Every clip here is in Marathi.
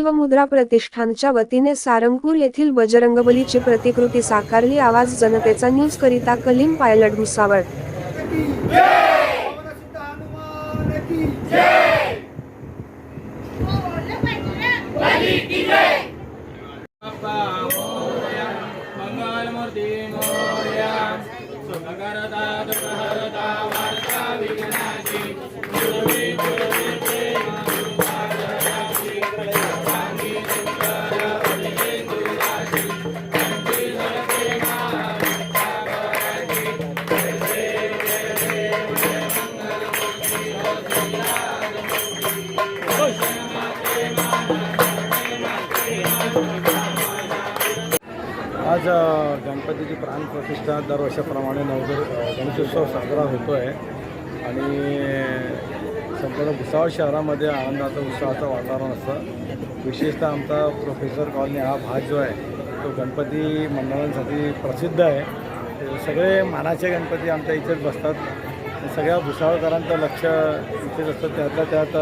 शिवमुद्रा प्रतिष्ठानच्या वतीने सारंगपूर येथील बजरंगबलीची प्रतिकृती साकारली. आवाज जनतेचा न्यूज करिता कलीम पायलट भुसावळ. आज गणपतीची प्राण प्रतिष्ठा दरवर्षाप्रमाणे नवदर गणेशोत्सव साजरा होतो आहे आणि संपूर्ण भुसावळ शहरामध्ये आनंदाचं उत्साहाचं वातावरण असतं. विशेषतः आमचा प्रोफेसर कॉलनी हा भाग जो आहे तो गणपती मंडळांसाठी प्रसिद्ध आहे. सगळे मानाचे गणपती आमच्या इथेच बसतात. सगळ्या भुसावळकरांचं लक्ष इथेच असतं. त्यातल्या त्यात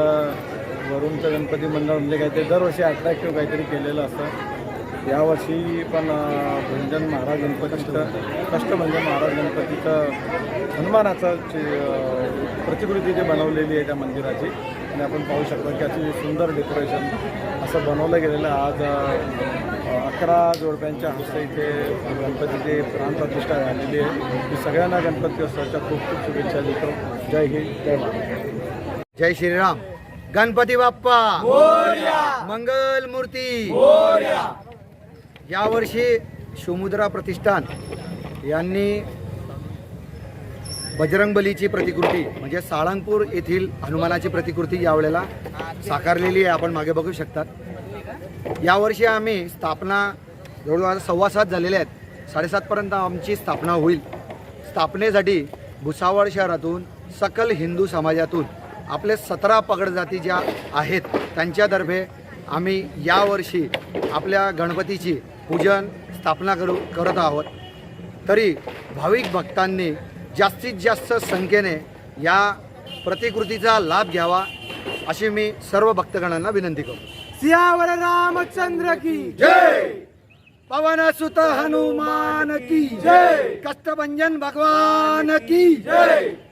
वरुणचं गणपती मंडळ म्हणजे काहीतरी दरवर्षी अट्रॅक्टिव्ह काहीतरी केलेलं असतं. यावर्षी पण भंजन महाराज गणपतीचं कष्टभंजन महाराज गणपतीचं हनुमानाचं जे, प्रतिकृती जे बनवलेली आहे त्या मंदिराची आणि आपण पाहू शकतो की अति सुंदर डेकोरेशन असं बनवलं गेलेलं आहे. आज अकरा जोडप्यांच्या हस्ते इथे गणपतीची प्राणप्रतिष्ठा झालेली आहे. मी सगळ्यांना गणपती उत्सवाच्या खूप खूप शुभेच्छा देतो. जय हिंद जय महाराज जय श्रीराम. गणपती बाप्पा. मंगल मूर्ती. यावर्षी शिवमुद्रा प्रतिष्ठान यांनी बजरंगबलीची प्रतिकृती म्हणजे साळंगपूर येथील हनुमानाची प्रतिकृती यावेळेला साकारलेली आहे. आपण मागे बघू शकतात. यावर्षी आम्ही स्थापना जवळजवळ सव्वा सात झालेल्या आहेत. साडेसातपर्यंत आमची स्थापना होईल. स्थापनेसाठी भुसावळ शहरातून सकल हिंदू समाजातून आपले सतरा पगड जाती ज्या आहेत त्यांच्यातर्फे आम्ही यावर्षी आपल्या गणपतीची पूजन स्थापना करू करत आहोत. तरी भाविक भक्तांनी जास्तीत जास्त संख्येने या प्रतिकृतीचा लाभ घ्यावा अशी मी सर्व भक्तगणांना विनंती करतो. सियावर रामचंद्र की जय! पवन सुत हनुमान की जय! कष्टभंजन भगवान की जय!